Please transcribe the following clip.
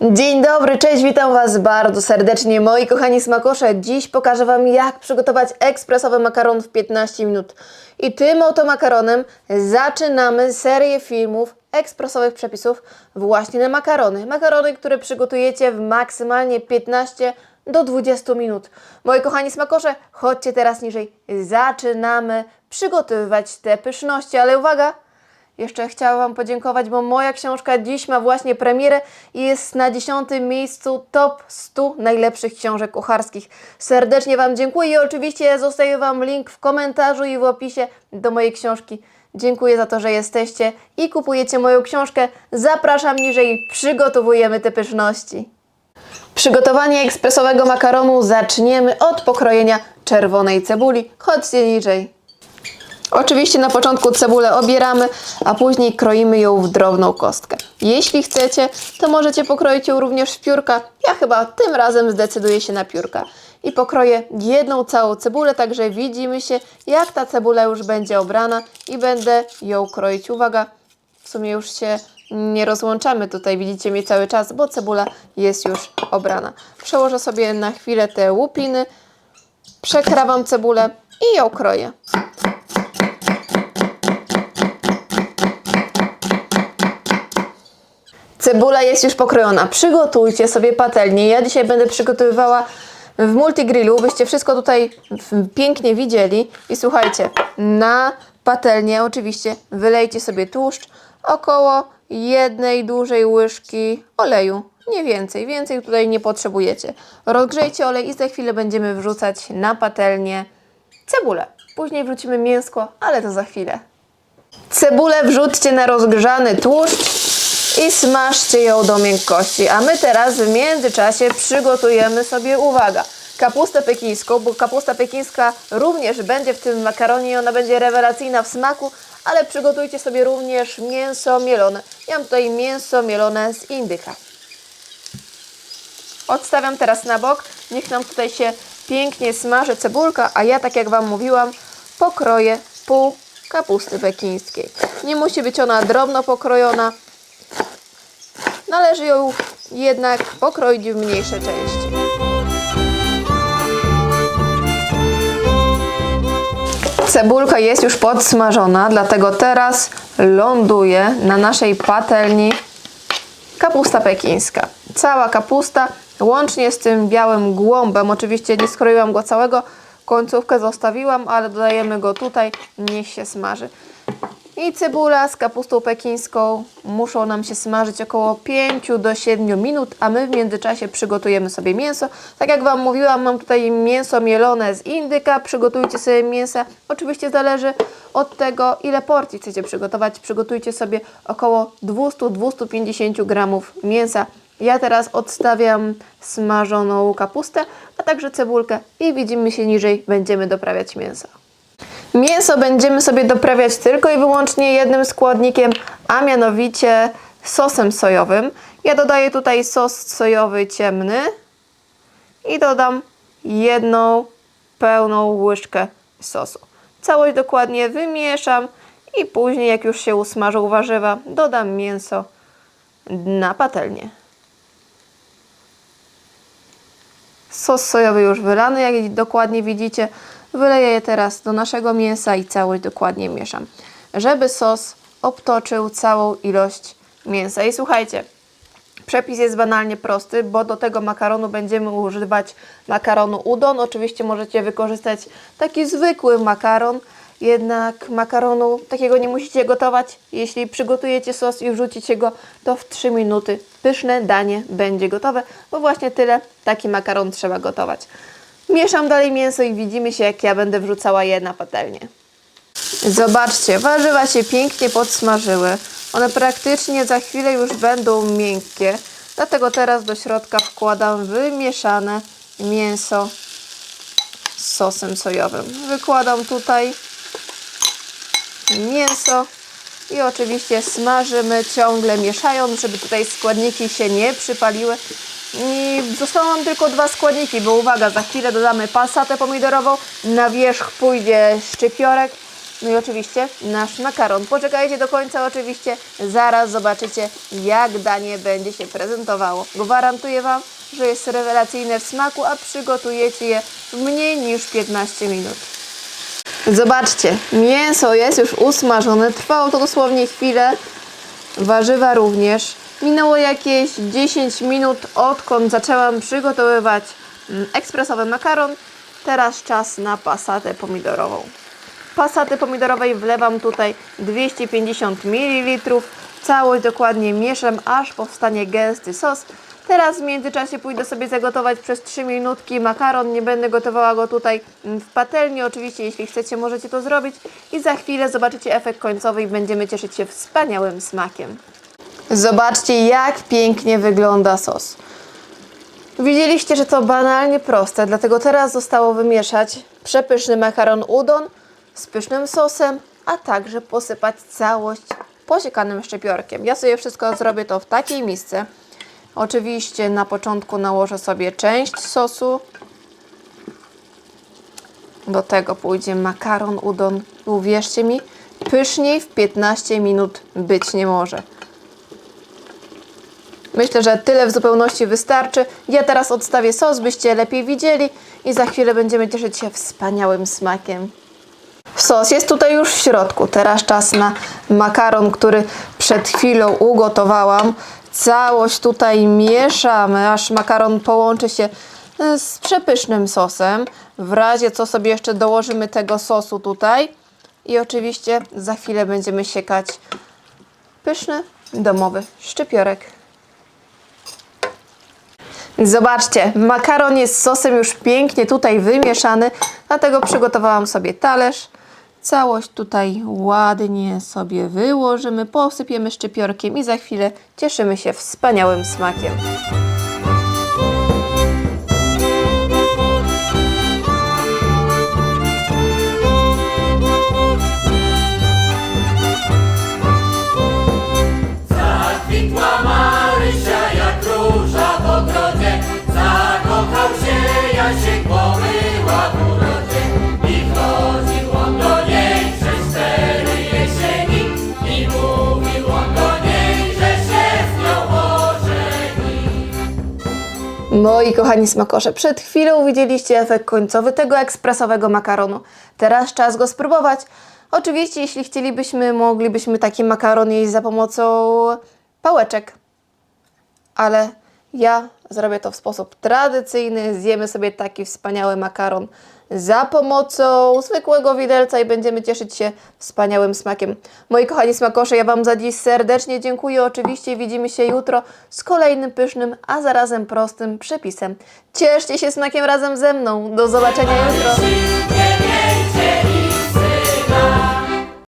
Dzień dobry, cześć, witam Was bardzo serdecznie, moi kochani smakosze. Dziś pokażę Wam, jak przygotować ekspresowy makaron w 15 minut. I tym oto makaronem zaczynamy serię filmów ekspresowych przepisów właśnie na makarony. Makarony, które przygotujecie w maksymalnie 15 do 20 minut. Moi kochani smakosze, chodźcie teraz niżej. Zaczynamy przygotowywać te pyszności, ale uwaga! Jeszcze chciałam Wam podziękować, bo moja książka dziś ma właśnie premierę i jest na dziesiątym miejscu top 100 najlepszych książek kucharskich. Serdecznie Wam dziękuję i oczywiście zostawię Wam link w komentarzu i w opisie do mojej książki. Dziękuję za to, że jesteście i kupujecie moją książkę. Zapraszam niżej, przygotowujemy te pyszności. Przygotowanie ekspresowego makaronu zaczniemy od pokrojenia czerwonej cebuli. Chodźcie niżej. Oczywiście na początku cebulę obieramy, a później kroimy ją w drobną kostkę. Jeśli chcecie, to możecie pokroić ją również w piórka. Ja chyba tym razem zdecyduję się na piórka. I pokroję jedną całą cebulę, także widzimy się, jak ta cebula już będzie obrana i będę ją kroić. Uwaga, w sumie już się nie rozłączamy tutaj, widzicie mnie cały czas, bo cebula jest już obrana. Przełożę sobie na chwilę te łupiny, przekrawam cebulę i ją kroję. Cebula jest już pokrojona. Przygotujcie sobie patelnię. Ja dzisiaj będę przygotowywała w multigrillu, byście wszystko tutaj pięknie widzieli. I słuchajcie, na patelnię oczywiście wylejcie sobie tłuszcz około jednej dużej łyżki oleju. Nie więcej, więcej tutaj nie potrzebujecie. Rozgrzejcie olej i za chwilę będziemy wrzucać na patelnię cebulę. Później wrzucimy mięsko, ale to za chwilę. Cebulę wrzućcie na rozgrzany tłuszcz i smażcie ją do miękkości. A my teraz w międzyczasie przygotujemy sobie, uwaga, kapustę pekińską, bo kapusta pekińska również będzie w tym makaronie i ona będzie rewelacyjna w smaku, ale przygotujcie sobie również mięso mielone. Ja mam tutaj mięso mielone z indyka. Odstawiam teraz na bok. Niech nam tutaj się pięknie smaży cebulka, a ja, tak jak Wam mówiłam, pokroję pół kapusty pekińskiej. Nie musi być ona drobno pokrojona. Należy ją jednak pokroić w mniejsze części. Cebulka jest już podsmażona, dlatego teraz ląduje na naszej patelni kapusta pekińska. Cała kapusta, łącznie z tym białym głąbem. Oczywiście nie skroiłam go całego, końcówkę zostawiłam, ale dodajemy go tutaj, niech się smaży. I cebula z kapustą pekińską muszą nam się smażyć około 5 do 7 minut, a my w międzyczasie przygotujemy sobie mięso. Tak jak Wam mówiłam, mam tutaj mięso mielone z indyka. Przygotujcie sobie mięsa. Oczywiście zależy od tego, ile porcji chcecie przygotować. Przygotujcie sobie około 200-250 gramów mięsa. Ja teraz odstawiam smażoną kapustę, a także cebulkę i widzimy się niżej, będziemy doprawiać mięso. Mięso będziemy sobie doprawiać tylko i wyłącznie jednym składnikiem, a mianowicie sosem sojowym. Ja dodaję tutaj sos sojowy ciemny i dodam jedną pełną łyżkę sosu. Całość dokładnie wymieszam i później, jak już się usmażą warzywa, dodam mięso na patelnię. Sos sojowy już wylany, jak dokładnie widzicie. Wyleję je teraz do naszego mięsa i całość dokładnie mieszam, żeby sos obtoczył całą ilość mięsa. I słuchajcie, przepis jest banalnie prosty, bo do tego makaronu będziemy używać makaronu udon. Oczywiście możecie wykorzystać taki zwykły makaron, jednak makaronu takiego nie musicie gotować. Jeśli przygotujecie sos i wrzucicie go, to w 3 minuty pyszne danie będzie gotowe, bo właśnie tyle taki makaron trzeba gotować. Mieszam dalej mięso i widzimy się, jak ja będę wrzucała je na patelnię. Zobaczcie, warzywa się pięknie podsmażyły. One praktycznie za chwilę już będą miękkie. Dlatego teraz do środka wkładam wymieszane mięso z sosem sojowym. Wykładam tutaj mięso i oczywiście smażymy ciągle mieszając, żeby tutaj składniki się nie przypaliły. I zostaną nam tylko dwa składniki, bo uwaga, za chwilę dodamy pasatę pomidorową, na wierzch pójdzie szczypiorek No i oczywiście nasz makaron. Poczekajcie do końca oczywiście, zaraz zobaczycie jak danie będzie się prezentowało. Gwarantuję Wam, że jest rewelacyjne w smaku, a przygotujecie je w mniej niż 15 minut. Zobaczcie, mięso jest już usmażone, trwało to dosłownie chwilę, warzywa również. Minęło jakieś 10 minut odkąd zaczęłam przygotowywać mm, ekspresowy makaron. Teraz czas na pasatę pomidorową. Pasaty pomidorowej wlewam tutaj 250 ml. Całość dokładnie mieszam, aż powstanie gęsty sos. Teraz w międzyczasie pójdę sobie zagotować przez 3 minutki makaron. Nie będę gotowała go tutaj mm, w patelni. Oczywiście, jeśli chcecie, możecie to zrobić. I za chwilę zobaczycie efekt końcowy i będziemy cieszyć się wspaniałym smakiem. Zobaczcie, jak pięknie wygląda sos. Widzieliście, że to banalnie proste, dlatego teraz zostało wymieszać przepyszny makaron udon z pysznym sosem, a także posypać całość posiekanym szczypiorkiem. Ja sobie wszystko zrobię to w takiej misce. Oczywiście na początku nałożę sobie część sosu. Do tego pójdzie makaron udon. Uwierzcie mi, pyszniej w 15 minut być nie może. Myślę, że tyle w zupełności wystarczy. Ja teraz odstawię sos, byście lepiej widzieli i za chwilę będziemy cieszyć się wspaniałym smakiem. Sos jest tutaj już w środku. Teraz czas na makaron, który przed chwilą ugotowałam. Całość tutaj mieszamy, aż makaron połączy się e, z przepysznym sosem. W razie co sobie jeszcze dołożymy tego sosu tutaj. I oczywiście za chwilę będziemy siekać pyszny domowy szczypiorek. Zobaczcie, makaron jest z sosem już pięknie tutaj wymieszany, dlatego przygotowałam sobie talerz. Całość tutaj ładnie sobie wyłożymy, posypiemy szczypiorkiem i za chwilę cieszymy się wspaniałym smakiem. Moi kochani smakosze, przed chwilą widzieliście efekt końcowy tego ekspresowego makaronu. Teraz czas go spróbować. Oczywiście, jeśli chcielibyśmy, moglibyśmy taki makaron jeść za pomocą pałeczek. Ale ja zrobię to w sposób tradycyjny. Zjemy sobie taki wspaniały makaron za pomocą zwykłego widelca i będziemy cieszyć się wspaniałym smakiem. Moi kochani smakosze, ja Wam za dziś serdecznie dziękuję. Oczywiście widzimy się jutro z kolejnym pysznym, a zarazem prostym przepisem. Cieszcie się smakiem razem ze mną. Do zobaczenia jutro.